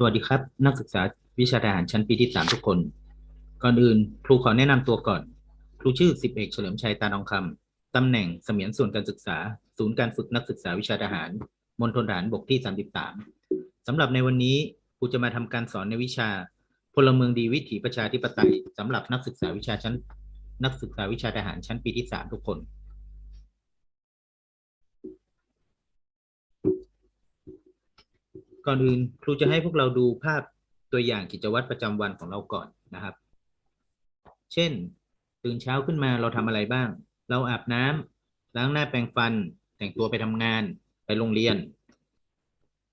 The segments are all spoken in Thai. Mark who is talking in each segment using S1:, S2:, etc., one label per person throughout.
S1: สวัสดีครับ นักศึกษาวิชาทหารชั้นปีที่สามทุกคน ก่อนอื่นครูขอแนะนำตัวก่อน ครูชื่อสิบเอกเฉลิมชัยตาทองคำตำแหน่งเสมียนส่วนการศึกษา ศูนย์การฝึกนักศึกษาวิชาทหารมณฑลทหารบกที่33สำหรับในวันนี้ครูจะมาทำการสอนในวิชา พลเมืองดีวิถีประชาธิปไตยสำหรับนักศึกษาวิชาชั้น นักศึกษาวิชาทหารชั้นปีที่สามทุกคน ก่อนอื่นครูจะให้พวกเราดูภาพตัวอย่างกิจวัตรประจำวันของเราก่อนนะครับ เช่น ตื่นเช้าขึ้นมาเราทำอะไรบ้าง เราอาบน้ำล้างหน้าแปรงฟัน แต่งตัวไปทำงาน ไปโรงเรียน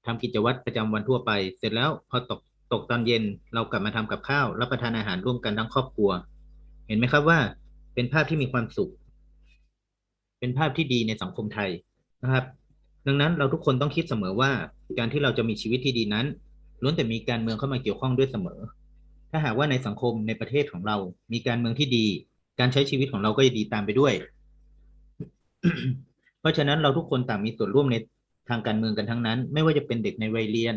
S1: ทำกิจวัตรประจำวันทั่วไป เสร็จแล้วพอตกตกตอนเย็นเรากลับมาทำกับข้าวรับประทานอาหารร่วมกันทั้งครอบครัว เห็นไหมครับว่าเป็นภาพที่มีความสุข เป็นภาพที่ดีในสังคมไทยนะครับ ดังนั้นเราทุกคนต้องคิดเสมอว่า การที่เราจะมีชีวิตที่ดีนั้นล้วนแต่มีการเมืองเข้ามาเกี่ยวข้องด้วยเสมอ ถ้าหากว่าในสังคมในประเทศของเรา มีการเมืองที่ดี การใช้ชีวิตของเราก็จะดีตามไปด้วย เพราะฉะนั้นเราทุกคนต่างมีส่วนร่วมในทางการเมืองกันทั้งนั้น ไม่ว่าจะเป็นเด็กในวัยเรียน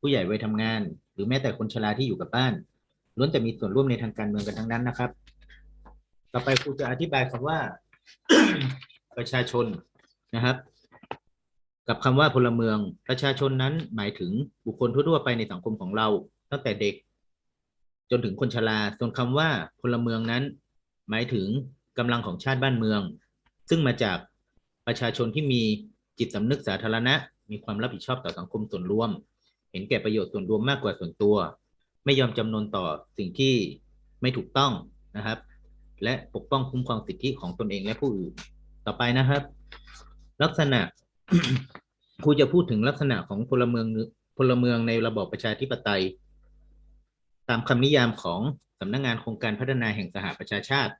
S1: ผู้ใหญ่วัยทำงาน หรือแม้แต่คนชราที่อยู่กับบ้านล้วนแต่มีส่วนร่วมในทางการเมืองกันทั้งนั้นนะครับ ต่อไปครูจะอธิบายคำว่า ประชาชนนะครับ กับคำว่าพลเมืองประชาชนนั้นหมายถึงบุคคลทั่วๆไปในสังคมของเรา ตั้งแต่เด็ก จนถึงคนชราส่วนคำว่าพลเมืองนั้น หมายถึงกำลังของชาติบ้านเมือง ซึ่งมาจากประชาชนที่มีจิตสำนึกสาธารณะ มีความรับผิดชอบต่อสังคมส่วนรวม เห็นแก่ประโยชน์ส่วนรวมมากกว่าส่วนตัว ไม่ยอมจำนนต่อสิ่งที่ไม่ถูกต้องนะครับ และปกป้องคุ้มครองสิทธิของตนเองและผู้อื่น ต่อไปนะครับ ลักษณะ ครูจะพูดถึงลักษณะของพลเมืองพลเมืองในระบอบประชาธิปไตย ตามคำนิยามของสำนักงงานโครงการพัฒนาแห่งสหประชาชาติ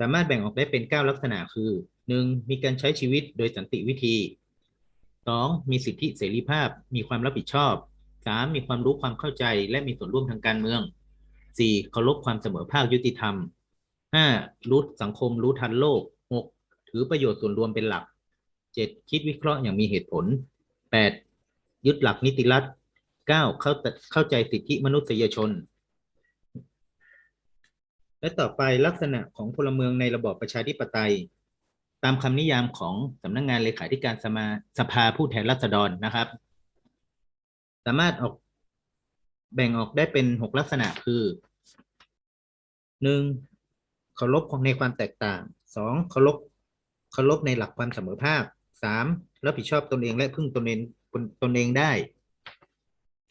S1: สามารถแบ่งออกได้เป็น 9 ลักษณะคือ 1. มีการใช้ชีวิตโดยสันติวิธี 2. มีสิทธิเสรีภาพ มีความรับผิดชอบ 3. มีความรู้ความเข้าใจ และมีส่วนร่วมทางการเมือง 4. เคารพความเสมอภาคยุติธรรม 5. รู้สังคมรู้ทันโลก 6. ถือประโยชน์ส่วนรวมเป็นหลัก 7. คิดวิเคราะห์อย่างมีเหตุผล 8. ยึดหลักนิติรัฐ 9. เข้าเข้าใจสิทธิมนุษยชน และต่อไปลักษณะของพลเมืองในระบอบประชาธิปไตย ตามคำนิยามของสำนักงงานเลขาธิการสมาสภาผู้แทนราษฎรนะครับ สามารถออกแบ่งออกได้เป็นหกลักษณะคือหนึ่งเคารพในความแตกต่างสองเคารพเคารพในหลักความเสมอภาค สามรับผิดชอบตนเองและพึ่งตนเองตนเองได้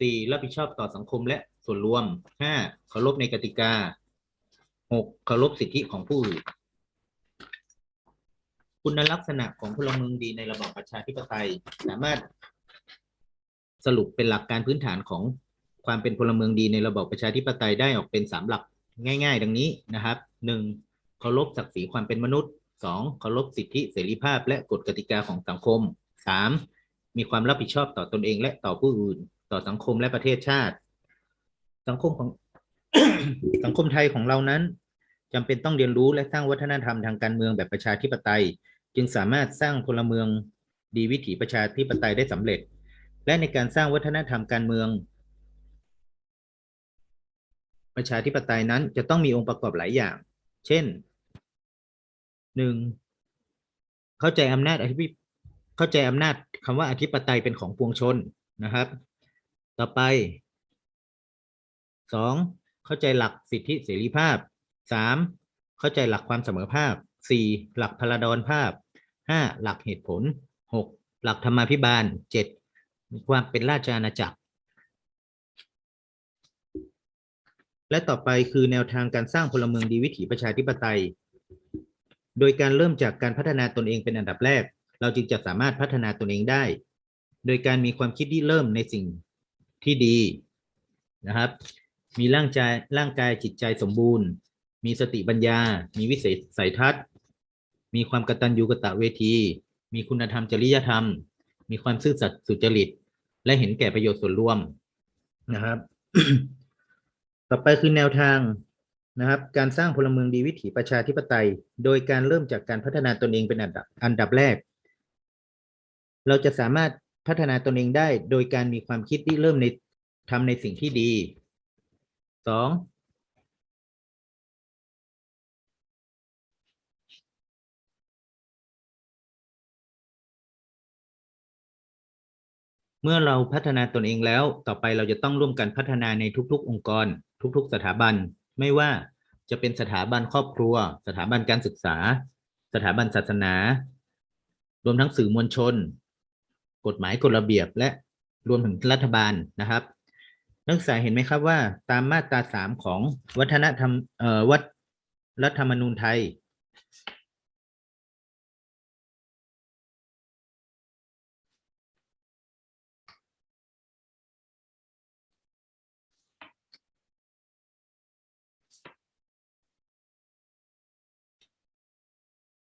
S1: สี่รับผิดชอบต่อสังคมและส่วนรวมห้าเคารพในกติกาหกเคารพสิทธิของผู้อื่นคุณลักษณะของพลเมืองดีในระบอบประชาธิปไตย สามารถสรุปเป็นหลักการพื้นฐานของความเป็นพลเมืองดีในระบอบประชาธิปไตยได้ออกเป็นสามหลักง่าย ๆ ดังนี้นะครับหนึ่งเคารพศักดิ์ศรีความเป็นมนุษย์ สองเคารพสิทธิเสรีภาพและกฎกติกาของสังคมสามมีความรับผิดชอบต่อตนเองและต่อผู้อื่น ต่อสังคมและประเทศชาติ สังคมของ สังคมไทยของเรานั้นจำเป็นต้องเรียนรู้และสร้างวัฒนธรรมทางการเมืองแบบประชาธิปไตย จึงสามารถสร้างพลเมืองดีวิถีประชาธิปไตยได้สำเร็จ และในการสร้างวัฒนธรรมการเมือง ประชาธิปไตยนั้นจะต้องมีองค์ประกอบหลายอย่าง เช่น หนึ่งเข้าใจอำนาจอธิปเข้าใจอำนาจคำว่าอธิปไตยเป็นของปวงชนนะครับ ต่อไปสองเข้าใจหลักสิทธิเสรีภาพสามเข้าใจหลักความเสมอภาคสี่หลักพลดรภาพห้าหลักเหตุผลหกหลักธรรมาภิบาลเจ็ดความเป็นราชอาณาจักร และต่อไปคือแนวทางการสร้างพลเมืองดีวิถีประชาธิปไตย โดยการเริ่มจากการพัฒนาตนเองเป็นอันดับแรก เราจึงจะสามารถพัฒนาตนเองได้ โดยการมีความคิดที่เริ่มในสิ่งที่ดีนะครับ มีร่างกายร่างกายจิตใจสมบูรณ์ มีสติปัญญา มีวิสัยสายทัศน์ มีความกตัญญูกตะเวที มีคุณธรรมจริยธรรม มีความซื่อสัตย์สุจริต และเห็นแก่ประโยชน์ส่วนรวมนะครับ ต่อไปคือแนวทาง นะครับการสร้างพลเมืองดีวิถีประชาธิปไตย โดยการเริ่มจากการพัฒนาตนเองเป็นอันดับอันดับแรก เราจะสามารถพัฒนาตนเองได้ โดยการมีความคิดที่เริ่มในทำในสิ่งที่ดีสองเมื่อเราพัฒนาตนเองแล้ว ต่อไปเราจะต้องร่วมกันพัฒนาในทุก ๆ องค์กร ทุก ๆ สถาบัน ไม่ว่าจะเป็นสถาบันครอบครัว สถาบันการศึกษา สถาบันศาสนา รวมทั้งสื่อมวลชน กฎหมายกฎระเบียบและรวมถึงรัฐบาลนะครับ นักศึกษาเห็นไหมครับว่าตามมาตราสามของวัฒนธรรมเอ่อวัฒรัฐธรรมนูญไทย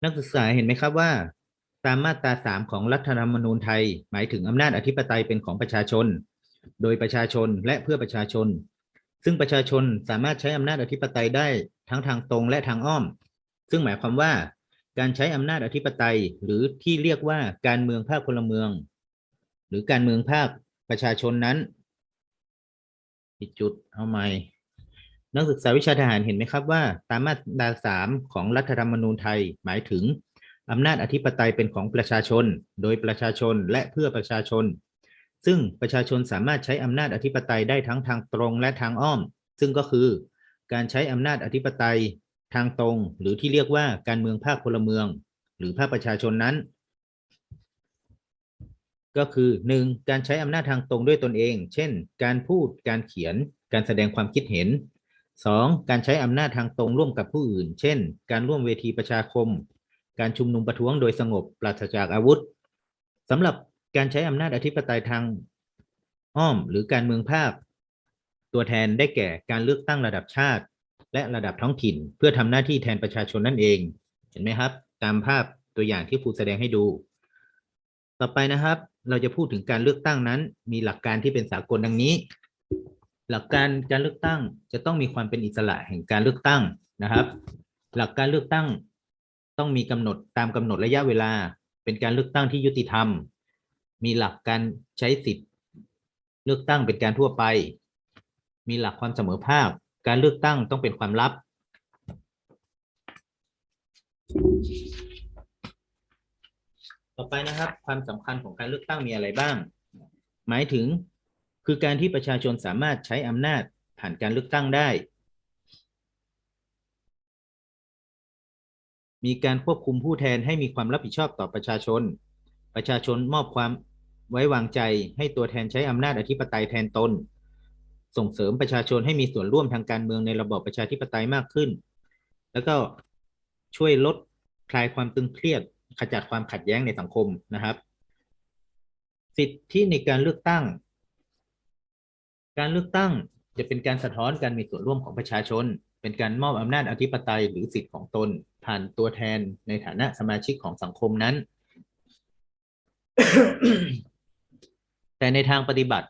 S1: นักศึกษาเห็นไหมครับว่า ตามมาตราสามของรัฐธรรมนูญไทย หมายถึงอำนาจอธิปไตยเป็นของประชาชน โดยประชาชนและเพื่อประชาชน ซึ่งประชาชนสามารถใช้อำนาจอธิปไตยได้ทั้งทางตรงและทางอ้อม ซึ่งหมายความว่า การใช้อำนาจอธิปไตย หรือที่เรียกว่าการเมืองภาคพลเมือง หรือการเมืองภาคประชาชนนั้นผิดจุดเอาใหม่ นักศึกษาวิชาทหารเห็นไหมครับว่า ตามมาตราสามของรัฐธรรมนูญไทยหมายถึงอำนาจอธิปไตยเป็นของประชาชน โดยประชาชนและเพื่อประชาชน ซึ่งประชาชนสามารถใช้อำนาจอธิปไตยได้ทั้งทางตรงและทางอ้อม ซึ่งก็คือ การใช้อำนาจอธิปไตยทางตรง หรือที่เรียกว่าการเมืองภาคพลเมือง หรือภาคประชาชนนั้น ก็คือ 1. การใช้อำนาจทางตรงด้วยตนเอง เช่น การพูดการเขียนการแสดงความคิดเห็น 2. การใช้อำนาจทางตรงร่วมกับผู้อื่น เช่น การร่วมเวทีประชาคม การชุมนุมประท้วงโดยสงบปราศจากอาวุธสำหรับการใช้อำนาจอธิปไตยทางอ้อม หรือการเมืองภาค ตัวแทนได้แก่การเลือกตั้งระดับชาติ และระดับท้องถิ่น เพื่อทำหน้าที่แทนประชาชนนั่นเอง เห็นไหมครับ ตามภาพตัวอย่างที่ครูแสดงให้ดู ต่อไปนะครับ เราจะพูดถึงการเลือกตั้งนั้น มีหลักการที่เป็นสากลดังนี้ หลักการการเลือกตั้งจะต้องมีความเป็นอิสระแห่งการเลือกตั้งนะครับ หลักการเลือกตั้งต้องมีกำหนดตามกำหนดระยะเวลา เป็นการเลือกตั้งที่ยุติธรรม มีหลักการใช้สิทธิ์เลือกตั้งเป็นการทั่วไป มีหลักความเสมอภาค การเลือกตั้งต้องเป็นความลับ ต่อไปนะครับ ความสำคัญของการเลือกตั้งมีอะไรบ้าง หมายถึง คือการที่ประชาชนสามารถใช้อำนาจผ่านการเลือกตั้งได้ มีการควบคุมผู้แทนให้มีความรับผิดชอบต่อประชาชน ประชาชนมอบความไว้วางใจให้ตัวแทนใช้อำนาจอธิปไตยแทนตน ส่งเสริมประชาชนให้มีส่วนร่วมทางการเมืองในระบอบประชาธิปไตยมากขึ้น แล้วก็ช่วยลดคลายความตึงเครียด ขจัดความขัดแย้งในสังคมนะครับ สิทธิในการเลือกตั้ง การเลือกตั้งจะเป็นการสะท้อนการมีส่วนร่วมของประชาชน เป็นการมอบอำนาจอธิปไตยหรือสิทธิของตน ผ่านตัวแทนในฐานะสมาชิกของสังคมนั้น แต่ในทางปฏิบัติ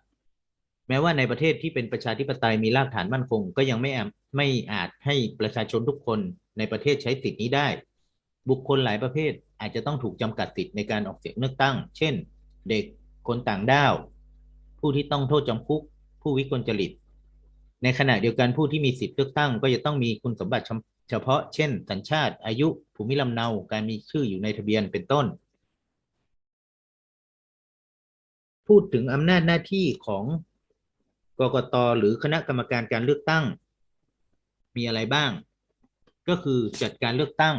S1: แม้ว่าในประเทศที่เป็นประชาธิปไตยมีรากฐานมั่นคง ก็ยังไม่ไม่อาจให้ประชาชนทุกคนในประเทศใช้สิทธินี้ได้ บุคคลหลายประเภทอาจจะต้องถูกจำกัดสิทธิในการออกเสียงเลือกตั้ง เช่น เด็กคนต่างด้าว ผู้ที่ต้องโทษจำคุก ผู้วิกลจริต ในขณะเดียวกันผู้ที่มีสิทธิเลือกตั้ง ก็จะต้องมีคุณสมบัติเฉพาะ เช่น สัญชาติ อายุ ภูมิลำเนา การมีชื่ออยู่ในทะเบียน เป็นต้น พูดถึงอำนาจหน้าที่ของกกตหรือคณะกรรมการการเลือกตั้ง มีอะไรบ้าง ก็คือจัดการเลือกตั้ง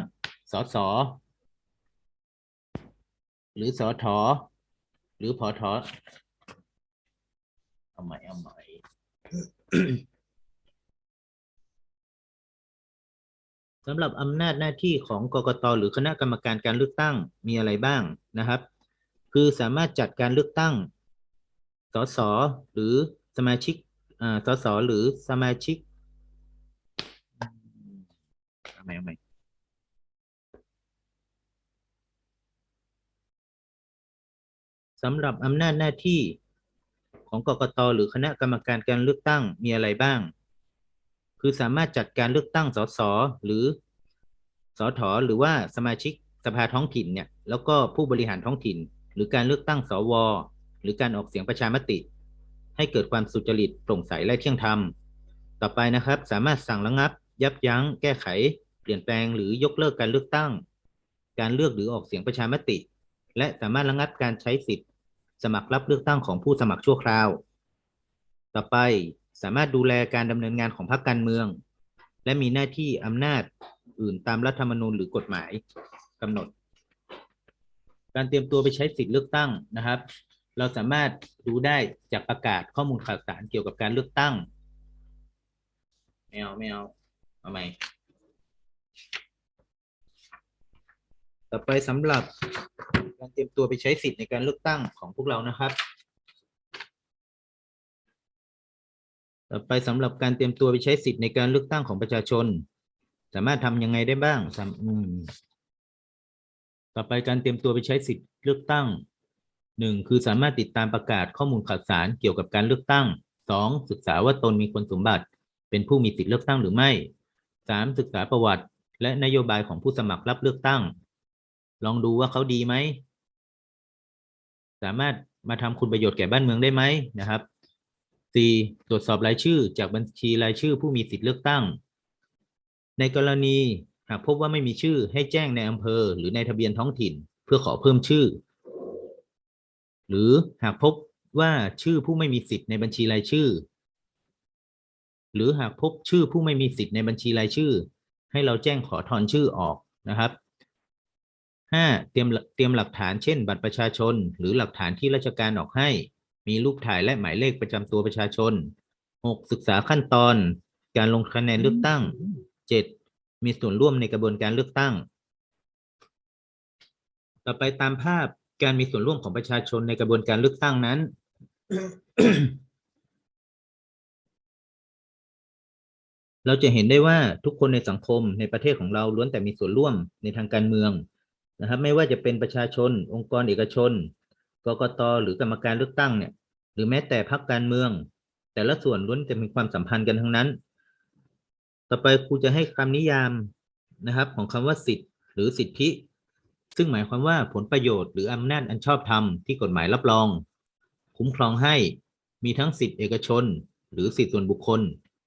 S1: สส หรือสอทอหรือพอทอ เอาใหม่เอาใหม่สำหรับอำนาจหน้าที่ของกกตหรือคณะกรรมการการเลือกตั้งมีอะไรบ้างนะครับ คือสามารถจัดการเลือกตั้งสสหรือสมาชิกอ่าสสหรือสมาชิกเอาใหม่เอาใหม่สำหรับอำนาจหน้าที่ ของกกตหรือคณะกรรมการการเลือกตั้งมีอะไรบ้าง คือสามารถจัดการเลือกตั้งสสหรือสทหรือว่าสมาชิกสภาท้องถิ่นเนี่ยแล้วก็ผู้บริหารท้องถิ่น หรือการเลือกตั้งสวหรือการออกเสียงประชามติ ให้เกิดความสุจริตโปร่งใสและเที่ยงธรรม ต่อไปนะครับสามารถสั่งระงับ ยับยั้ง แก้ไข เปลี่ยนแปลงหรือยกเลิกการเลือกตั้ง การเลือกหรือออกเสียงประชามติ และสามารถระงับการใช้สิทธิ์ สมัครรับเลือกตั้งของผู้สมัครชั่วคราว ต่อไปสามารถดูแลการดำเนินงานของพรรคการเมือง และมีหน้าที่อำนาจอื่นตามรัฐธรรมนูญหรือกฎหมายกำหนด การเตรียมตัวไปใช้สิทธิ์เลือกตั้งนะครับ เราสามารถดูได้จากประกาศข้อมูลข่าวสารเกี่ยวกับการเลือกตั้งไม่เอาไม่เอาเอาใหม่ต่อไปสำหรับ การเตรียมตัวไปใช้สิทธิ์ในการเลือกตั้งของพวกเรานะครับ ต่อไปสำหรับการเตรียมตัวไปใช้สิทธิ์ในการเลือกตั้งของประชาชน สามารถทำยังไงได้บ้างต่อไปการเตรียมตัวไปใช้สิทธิ์เลือกตั้งหนึ่งคือสามารถติดตามประกาศข้อมูลข่าวสารเกี่ยวกับการเลือกตั้งสองศึกษาว่าตนมีคุณสมบัติ เป็นผู้มีสิทธิ์เลือกตั้งหรือไม่สามศึกษาประวัติ และนโยบายของผู้สมัครรับเลือกตั้ง ลองดูว่าเขาดีไหม สามารถมาทำคุณประโยชน์แก่บ้านเมืองได้ไหมนะครับสี่ตรวจสอบรายชื่อ จากบัญชีรายชื่อผู้มีสิทธิ์เลือกตั้ง ในกรณีหากพบว่าไม่มีชื่อให้แจ้งในอำเภอ หรือในทะเบียนท้องถิ่น เพื่อขอเพิ่มชื่อ หรือหากพบว่าชื่อผู้ไม่มีสิทธิ์ในบัญชีรายชื่อ หรือหากพบชื่อผู้ไม่มีสิทธิ์ในบัญชีรายชื่อ ให้เราแจ้งขอถอนชื่อออกนะครับ ห้าเตรียมเตรียมหลักฐานเช่น บัตรประชาชน หรือหลักฐานที่ราชการออกให้ มีรูปถ่ายและหมายเลขประจำตัวประชาชนหกศึกษาขั้นตอน การลงคะแนนเลือกตั้งเจ็ดมีส่วนร่วมในกระบวนการเลือกตั้ง ต่อไปตามภาพการมีส่วนร่วมของประชาชนในกระบวนการเลือกตั้งนั้นเราจะเห็นได้ว่าทุกคนในสังคมในประเทศของเราล้วนแต่มีส่วนร่วมในทางการเมือง นะครับไม่ว่าจะเป็นประชาชน องค์กรเอกชนกกตหรือกรรมการเลือกตั้งเนี่ย หรือแม้แต่พรรคการเมือง แต่ละส่วนล้วนจะมีความสัมพันธ์กันทั้งนั้น ต่อไปครูจะให้คำนิยามนะครับ ของคำว่าสิทธิ์หรือสิทธิ ซึ่งหมายความว่าผลประโยชน์หรืออำนาจอันชอบธรรมที่กฎหมายรับรอง คุ้มครองให้มีทั้งสิทธิเอกชน หรือสิทธิส่วนบุคคล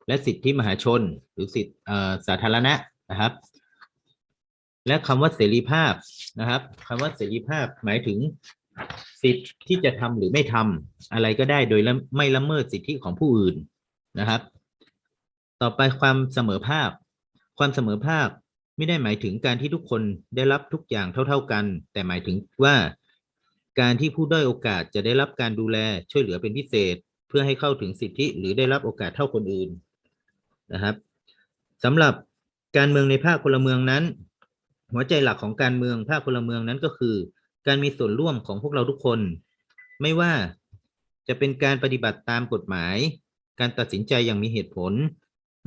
S1: และสิทธิมหาชน หรือสิทธิสาธารณะนะครับ และคำว่าเสรีภาพนะครับคำว่าเสรีภาพหมายถึงสิทธิ์ที่จะทำหรือไม่ทำอะไรก็ได้โดยไม่ละเมิดสิทธิของผู้อื่นนะครับ ต่อไปความเสมอภาคความเสมอภาคไม่ได้หมายถึงการที่ทุกคนได้รับทุกอย่างเท่า ๆกัน แต่หมายถึงว่าการที่ผู้ด้อยโอกาสจะได้รับการดูแลช่วยเหลือเป็นพิเศษ เพื่อให้เข้าถึงสิทธิหรือได้รับโอกาสเท่าคนอื่นนะครับสำหรับการเมืองในภาคพลเมืองนั้น หัวใจหลักของการเมืองภาคพลเมืองนั้นก็คือ การมีส่วนร่วมของพวกเราทุกคน ไม่ว่าจะเป็นการปฏิบัติตามกฎหมาย การตัดสินใจอย่างมีเหตุผล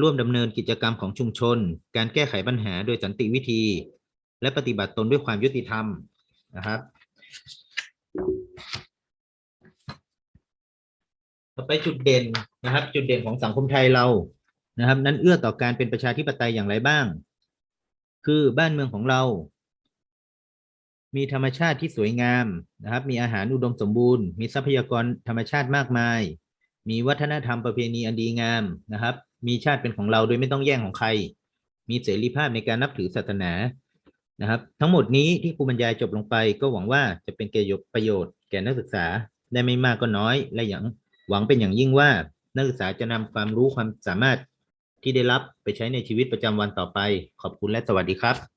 S1: ร่วมดำเนินกิจกรรมของชุมชน การแก้ไขปัญหาโดยสันติวิธี และปฏิบัติตนด้วยความยุติธรรมนะครับ ต่อไปจุดเด่นนะครับ จุดเด่นของสังคมไทยเรานะครับ นั้นเอื้อต่อการเป็นประชาธิปไตยอย่างไรบ้าง คือบ้านเมืองของเรา มีธรรมชาติที่สวยงามนะครับ มีอาหารอุดมสมบูรณ์ มีทรัพยากรธรรมชาติมากมาย มีวัฒนธรรมประเพณีอันดีงามนะครับ มีชาติเป็นของเราโดยไม่ต้องแย่งของใคร มีเสรีภาพในการนับถือศาสนานะครับ ทั้งหมดนี้ที่ครูบรรยายจบลงไป ก็หวังว่าจะเป็นประโยชน์แก่นักศึกษาได้ไม่มากก็น้อย และอย่างหวังเป็นอย่างยิ่งว่านักศึกษาจะนำความรู้ความสามารถ ที่ได้รับไปใช้ในชีวิตประจำวันต่อไป ขอบคุณและสวัสดีครับ